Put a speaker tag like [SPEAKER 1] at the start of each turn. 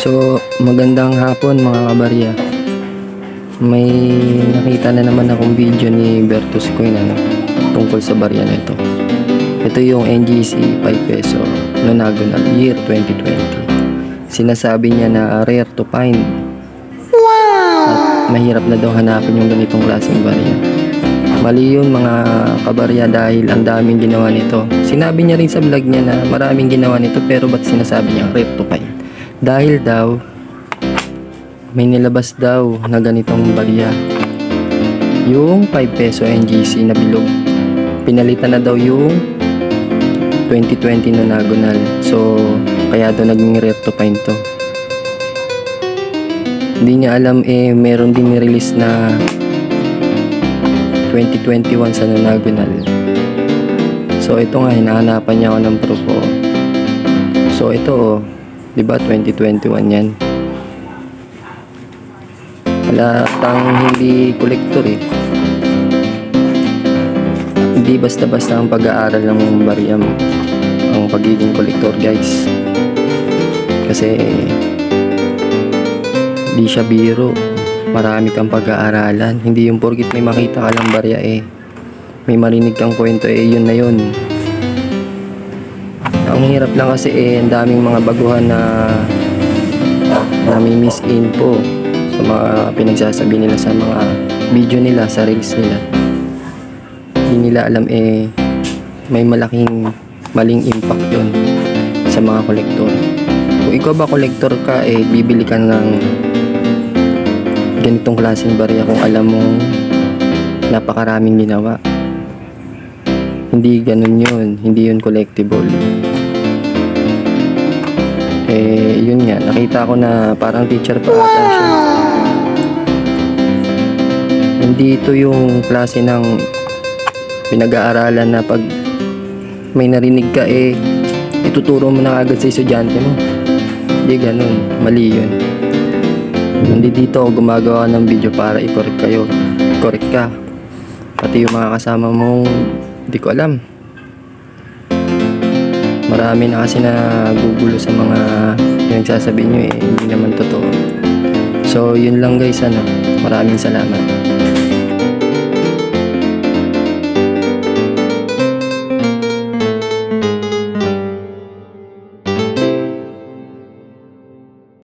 [SPEAKER 1] So, magandang hapon mga kabarya. May nakita na naman akong video ni Bertus Coin ano, tungkol sa barya na ito. Ito yung NGC 5 peso Nonagonal year 2020. Sinasabi niya na rare to find. At mahirap na daw hanapin yung ganitong klaseng barya. Mali yun mga kabarya dahil ang daming ginawa nito. Sinabi niya rin sa vlog niya na maraming ginawa nito pero ba't sinasabi niya rare to find? Dahil daw, may nilabas daw na ganitong barya. Yung 5 peso NGC na bilog. Pinalitan na daw yung 2020 na nagonal. So, kaya daw naging rare to find to. Hindi niya alam eh, meron din ni-release na 2021 sa Nonagonal. So ito nga, hinahanapan niya ako ng proof oh. So ito oh, di ba 2021 yan? Wala tang hindi kolektor eh. Hindi basta-basta ang pag-aaral ng bariyam ang pagiging kolektor guys. Kasi di siya biro. Marami kang pag-aaralan. Hindi yung porkit may makita ka lang barya eh. May marinig kang kwento eh, yun na yun. Ang hirap lang kasi eh, ang daming mga baguhan na nami misinfo sa mga pinagsasabi nila sa mga video nila, sa reels nila. Hindi nila alam eh, may malaking maling impact yon sa mga kolektor. Kung ikaw ba kolektor ka eh, bibili ka ng ganitong klaseng barya kung alam mong napakaraming ginawa. Hindi ganun yun. Hindi yun collectible. Eh, yun nga. Nakita ko na parang teacher pa ata siya. Hindi ito yung klase ng pinag-aaralan na pag may narinig ka eh, ituturo mo na agad sa estudyante mo. Hindi ganun. Mali yun. Hindi dito gumagawa ng video para i-correct kayo. Correct ka. Pati yung mga kasama mong hindi ko alam. Marami na kasi na gugulo sa mga pinagsasabi nyo eh. Hindi naman totoo. So, yun lang guys. Ano, maraming salamat.